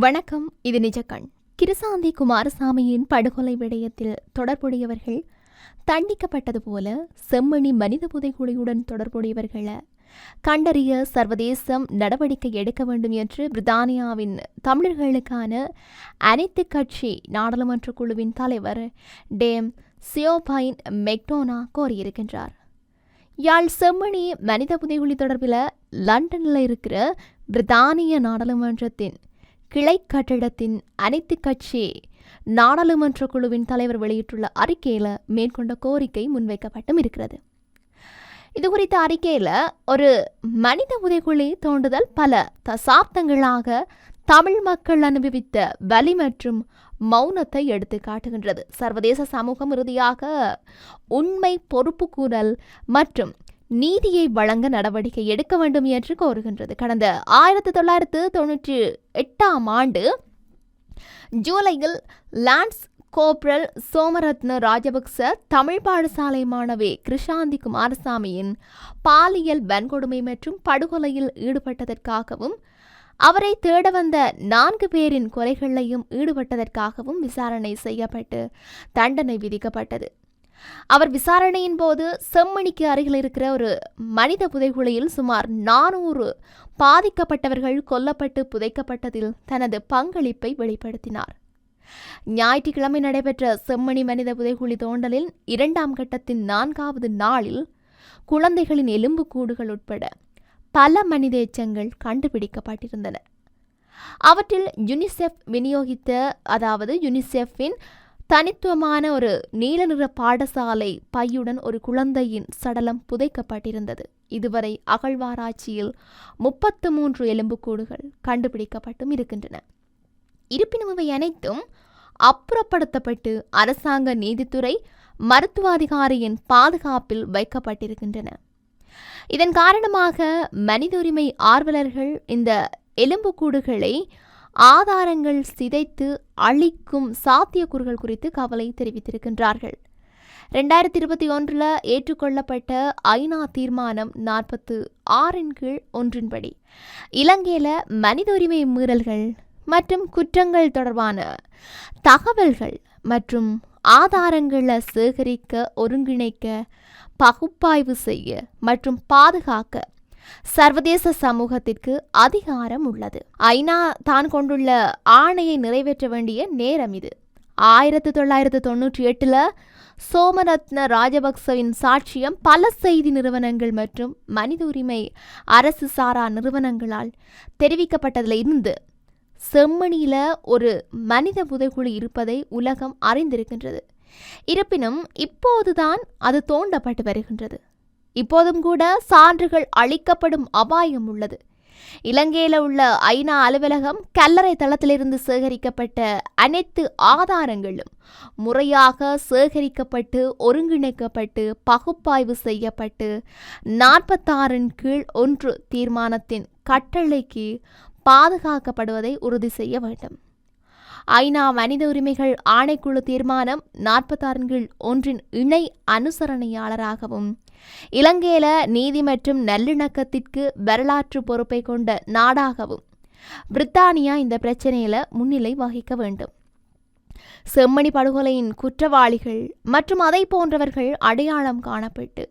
வணக்கம் இது நிஜக்கண். கிருசாந்தி குமாரசாமியின் படுகொலை விடயத்தில் தொடர்புடையவர்கள் தண்டிக்கப்பட்டது போல செம்மணி மனித புதைகுழியுடன் தொடர்புடையவர்களை கண்டறிய சர்வதேசம் நடவடிக்கை எடுக்க வேண்டும் என்று பிரித்தானியாவின் தமிழர்களுக்கான அனைத்து கட்சி நாடாளுமன்ற குழுவின் தலைவர் டேம் சியோபைன் மெக்டோனா கோரியிருக்கின்றார். யாழ் செம்மணி மனித புதைகுழி தொடர்பில் லண்டனில் இருக்கிற பிரித்தானிய நாடாளுமன்றத்தின் கிளை கட்டிடத்தின் அனைத்து கட்சி நாடாளுமன்ற குழுவின் தலைவர் வெளியிட்டுள்ள அறிக்கையில் மேற்கொண்ட கோரிக்கை முன்வைக்கப்பட்டும் இருக்கிறது. இது குறித்த அறிக்கையில் ஒரு மனித உதைக்குழி தோண்டுதல் பல தசாப்தங்களாக தமிழ் மக்கள் அனுபவித்த வலி மற்றும் மௌனத்தை எடுத்து காட்டுகின்றது. சர்வதேச சமூகம் இறுதியாக உண்மை பொறுப்பு கூறல் மற்றும் நீதியை வழங்க நடவடிக்கை எடுக்க வேண்டும் என்று கோருகின்றது. கடந்த ஆயிரத்தி தொள்ளாயிரத்து தொண்ணூற்றி எட்டாம் ஆண்டு ஜூலையில் லான்ஸ் கோப்ரல் சோமரத்ன ராஜபக்ச தமிழ் பாடசாலை மாணவி கிருஷாந்தி குமாரசாமியின் பாலியல் வன்கொடுமை மற்றும் படுகொலையில் ஈடுபட்டதற்காகவும் அவரை தேட வந்த நான்கு பேரின் கொலைகளையும் ஈடுபட்டதற்காகவும் விசாரணை செய்யப்பட்டு தண்டனை விதிக்கப்பட்டது. அவர் விசாரணையின் போது செம்மணிக்கு அருகில் இருக்கிற ஒரு மனித புதைகுழியில் சுமார் நானூறு பாதிக்கப்பட்டவர்கள் கொல்லப்பட்டு புதைக்கப்பட்டதில் தனது பங்களிப்பை வெளிப்படுத்தினார். ஞாயிற்றுக்கிழமை நடைபெற்ற செம்மணி மனித புதைகுழி தோண்டலில் இரண்டாம் கட்டத்தின் நான்காவது நாளில் குழந்தைகளின் எலும்புக்கூடுகள் உட்பட பல மனித எச்சங்கள் கண்டுபிடிக்கப்பட்டிருந்தன. அவற்றில் யுனிசெஃப் விநியோகித்த அதாவது யுனிசெஃபின் தனித்துவமான ஒரு நீல நிற பாடசாலை பையுடன் ஒரு குழந்தையின் சடலம் புதைக்கப்பட்டிருந்தது. இதுவரை அகழ்வாராய்ச்சியில் முப்பத்து மூன்று எலும்புக்கூடுகள் கண்டுபிடிக்கப்பட்டும் இருக்கின்றன. இருப்பினும் இவை அனைத்தும் அப்புறப்படுத்தப்பட்டு அரசாங்க நீதித்துறை மருத்துவ அதிகாரியின் பாதுகாப்பில் வைக்கப்பட்டிருக்கின்றன. இதன் காரணமாக மனித உரிமை ஆர்வலர்கள் இந்த எலும்புக்கூடுகளை ஆதாரங்கள் சிதைத்து அழிக்கும் சாத்தியக்கூறுகள் குறித்து கவலை தெரிவித்திருக்கின்றார்கள். ரெண்டாயிரத்தி இருபத்தி ஒன்றில் ஏற்றுக்கொள்ளப்பட்ட ஐநா தீர்மானம் நாற்பத்து ஆறின் கீழ் ஒன்றின்படி இலங்கையில் மனித உரிமை மீறல்கள் மற்றும் குற்றங்கள் தொடர்பான தகவல்கள் மற்றும் ஆதாரங்களை சேகரிக்க ஒருங்கிணைக்க பகுப்பாய்வு செய்ய மற்றும் பாதுகாக்க சர்வதேச சமூகத்திற்கு அதிகாரம் உள்ளது. ஐநா தான் கொண்டுள்ள ஆணையை நிறைவேற்ற வேண்டிய நேரம் இது. ஆயிரத்தி தொள்ளாயிரத்து தொண்ணூற்றி எட்டில் சோமரத்ன ராஜபக்சவின் சாட்சியம் பல செய்தி நிறுவனங்கள் மற்றும் மனித உரிமை அரசு சாரா நிறுவனங்களால் தெரிவிக்கப்பட்டதில் இருந்து செம்மணியில் ஒரு மனித புதைக்குழி இருப்பதை உலகம் அறிந்திருக்கின்றது. இருப்பினும் இப்போதுதான் அது தோண்டப்பட்டு வருகின்றது. இப்போதும் கூட சான்றுகள் அளிக்கப்படும் அபாயம் உள்ளது. இலங்கையில் உள்ள ஐநா அலுவலகம் கல்லறை தளத்திலிருந்து சேகரிக்கப்பட்ட அனைத்து ஆதாரங்களும் முறையாக சேகரிக்கப்பட்டு ஒருங்கிணைக்கப்பட்டு பகுப்பாய்வு செய்யப்பட்டு நாற்பத்தாறின் கீழ் ஒன்று தீர்மானத்தின் கட்டளைக்கு பாதுகாக்கப்படுவதை உறுதி செய்ய வேண்டும். ஐநா மனித உரிமைகள் ஆணைக்குழு தீர்மானம் நாற்பத்தாறின் கீழ் ஒன்றின் இணை அனுசரணையாளராகவும் இலங்கையில நீதி மற்றும் நல்லிணக்கத்திற்கு வரலாற்று பொறுப்பை கொண்ட நாடாகவும் பிரித்தானியா இந்த பிரச்சனையில முன்னிலை வகிக்க வேண்டும். செம்மணி படுகொலையின் குற்றவாளிகள் மற்றும் அதை போன்றவர்கள் அடையாளம் காணப்பட்டு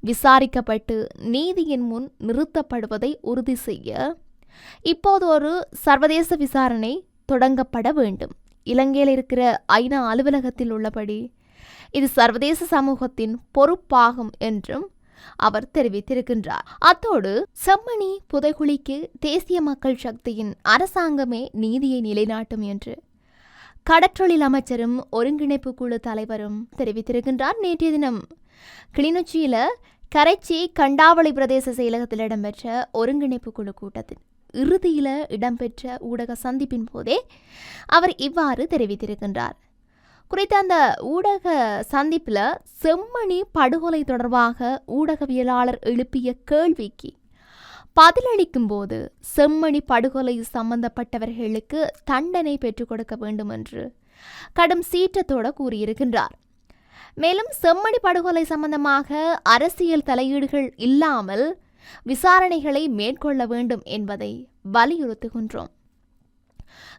விசாரிக்கப்பட்டு நீதியின் முன் நிறுத்தப்படுவதை உறுதி செய்ய இப்போது ஒரு சர்வதேச விசாரணை தொடங்கப்பட வேண்டும். இலங்கையில் இருக்கிற ஐநா அலுவலகத்தில் உள்ளபடி இது சர்வதேச சமூகத்தின் பொறுப்பாகும் என்றும் அவர் தெரிவித்திருக்கின்றார். அத்தோடு செம்மணி புதைகுழிக்கு தேசிய மக்கள் சக்தியின் அரசாங்கமே நீதியை நிலைநாட்டும் என்று கடற்றொழில் அமைச்சரும் ஒருங்கிணைப்பு குழு தலைவரும் தெரிவித்திருக்கின்றார். நேற்றைய தினம் கிளிநொச்சியில் கரைச்சி கண்டாவளி பிரதேச செயலகத்தில் இடம்பெற்ற ஒருங்கிணைப்பு குழு கூட்டத்தில் இறுதியில் இடம்பெற்ற ஊடக சந்திப்பின் போதே அவர் இவ்வாறு தெரிவித்திருக்கின்றார். குறித்த அந்த ஊடக சந்திப்பில் செம்மணி படுகொலை தொடர்பாக ஊடகவியலாளர் எழுப்பிய கேள்விக்கு பதிலளிக்கும் போது செம்மணி படுகொலை சம்பந்தப்பட்டவர்களுக்கு தண்டனை பெற்றுக் கொடுக்க வேண்டும் என்று கடும் சீற்றத்தோட கூறியிருக்கின்றார். மேலும் செம்மணி படுகொலை சம்பந்தமாக அரசியல் தலையீடுகள் இல்லாமல் விசாரணைகளை மேற்கொள்ள வேண்டும் என்பதை வலியுறுத்துகின்றோம்.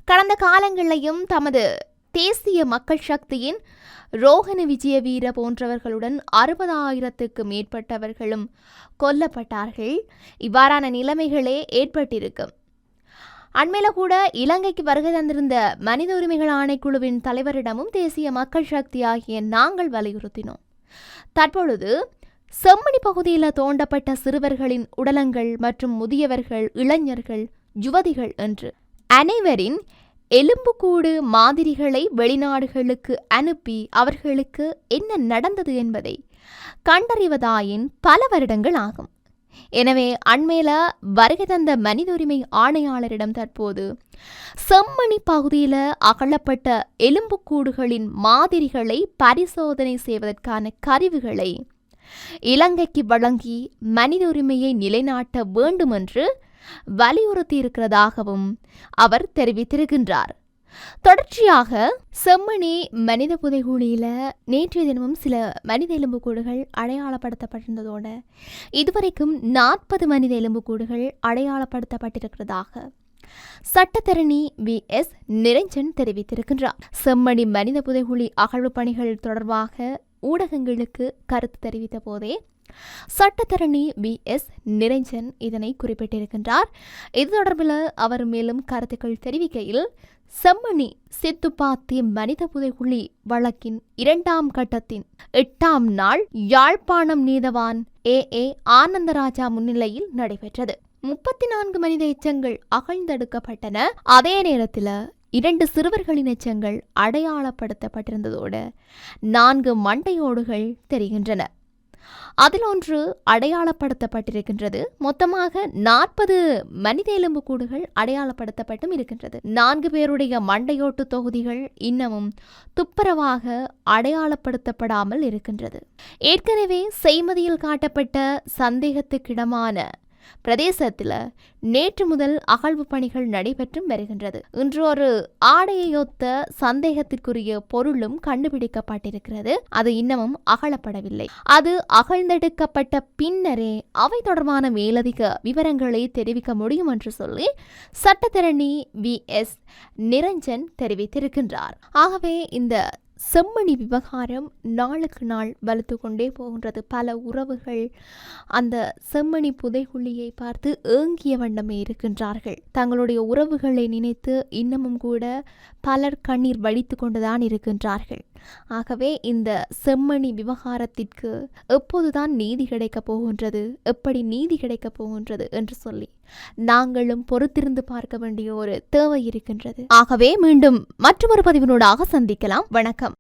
கடந்த காலங்களிலையும் தமது தேசிய மக்கள் சக்தியின் ரோஹன விஜய வீர போன்றவர்களுடன் அறுபதாயிரத்துக்கு மேற்பட்டவர்களும் கொல்லப்பட்டார்கள். இவ்வாறான நிலைமைகளே ஏற்பட்டிருக்கும் அண்மையில கூட இலங்கைக்கு வருகை தந்திருந்த மனித உரிமைகள் ஆணைக்குழுவின் தலைவரிடமும் தேசிய மக்கள் சக்தி ஆகிய நாங்கள் வலியுறுத்தினோம். தற்பொழுது செம்மணி பகுதியில் தோண்டப்பட்ட சிறுவர்களின் உடலங்கள் மற்றும் முதியவர்கள் இளைஞர்கள் யுவதிகள் என்று அனைவரின் எலும்புக்கூடு மாதிரிகளை வெளிநாடுகளுக்கு அனுப்பி அவர்களுக்கு என்ன நடந்தது என்பதை கண்டறிவதாயின் பல வருடங்கள் ஆகும் எனவே அண்மையில வருகை தந்த மனித உரிமை ஆணையாளரிடம் தற்போது செம்மணி பகுதியில் அகழப்பட்ட எலும்புக்கூடுகளின் மாதிரிகளை பரிசோதனை செய்வதற்கான கருவிகளை இலங்கைக்கு வழங்கி மனித உரிமையை நிலைநாட்ட வேண்டுமென்று வலியுறுத்தியிருக்கிறதாகவும் அவர் தெரிவித்திருக்கின்றார். தொடர்ச்சியாக செம்மணி மனித புதைகுழியில நேற்றைய தினமும் சில மனித எலும்புக்கூடுகள் அடையாளப்படுத்தப்பட்டிருந்ததோடு இதுவரைக்கும் நாற்பது மனித எலும்புக்கூடுகள் அடையாளப்படுத்தப்பட்டிருக்கிறதாக சட்டத்தரணி வி. எஸ். நிரஞ்சன் தெரிவித்திருக்கின்றார். செம்மணி மனித புதைகுழி அகழ்வு பணிகள் தொடர்பாக ஊடகங்களுக்கு கருத்து தெரிவித்த போதே சட்டத்தரணி பி எஸ் நிரஞ்சன் இதனை குறிப்பிட்டிருக்கின்றார். இது தொடர்பில் அவர் மேலும் கருத்துக்கள் தெரிவிக்கையில் செம்மணி சித்துப்பாத்தி மனித புதைகுழி வழக்கின் இரண்டாம் கட்டத்தின் எட்டாம் நாள் யாழ்ப்பாணம் நீதவான் ஏ. ஏ. ஆனந்தராஜா முன்னிலையில் நடைபெற்றது. முப்பத்தி நான்கு மனித எச்சங்கள் அகழ்ந்தெடுக்கப்பட்டன. அதே நேரத்தில் இரண்டு சிறுவர்களின் எச்சங்கள் அடையாளப்படுத்தப்பட்டிருந்ததோடு நான்கு மண்டையோடுகள் தெரிகின்றன. அதில் ஒன்று அடையாளப்படுத்தப்பட்டிருக்கின்றது. மொத்தமாக நாற்பது மனித எலும்புக்கூடுகள் அடையாளப்படுத்தப்பட்டும் இருக்கின்றது. நான்கு பேருடைய மண்டையோட்டு தொகுதிகள் இன்னமும் துப்புரவாக அடையாளப்படுத்தப்படாமல் இருக்கின்றது. ஏற்கனவே செய்மதியில் காட்டப்பட்ட சந்தேகத்துக்கிடமான பிரதேசத்தில் நேற்று முதல் அகழ்வு பணிகள் நடைபெற்று வருகின்றது. இன்று ஒரு ஆடையொத்த சந்தேகத்திற்குரிய பொருளும் கண்டுபிடிக்கப்பட்டிருக்கிறது. அது இன்னமும் அகழப்படவில்லை அது அகழ்ந்தெடுக்கப்பட்ட பின்னரே அவை தொடர்பான மேலதிக விவரங்களை தெரிவிக்க முடியும் என்று சொல்லி சட்டத்திரணி வி எஸ் நிரஞ்சன் தெரிவித்திருக்கின்றார். ஆகவே இந்த செம்மணி விவகாரம் நாளுக்கு நாள் வலுத்து கொண்டே போகின்றது. பல உறவுகள் அந்த செம்மணி புதைகுழியை பார்த்து ஏங்கிய வண்ணமே இருக்கின்றார்கள். தங்களுடைய உறவுகளை நினைத்து இன்னமும் கூட பலர் கண்ணீர் வடித்து கொண்டுதான் இருக்கின்றார்கள். ஆகவே இந்த செம்மணி விவகாரத்திற்கு எப்போதுதான் நீதி கிடைக்கப் போகின்றது? எப்படி நீதி கிடைக்கப் போகின்றது? என்று சொல்லி நாங்களும் பொறுத்திருந்து பார்க்க வேண்டிய ஒரு தேவை இருக்கின்றது. ஆகவே மீண்டும் மற்றொரு பதிவினூடாக சந்திக்கலாம். வணக்கம்.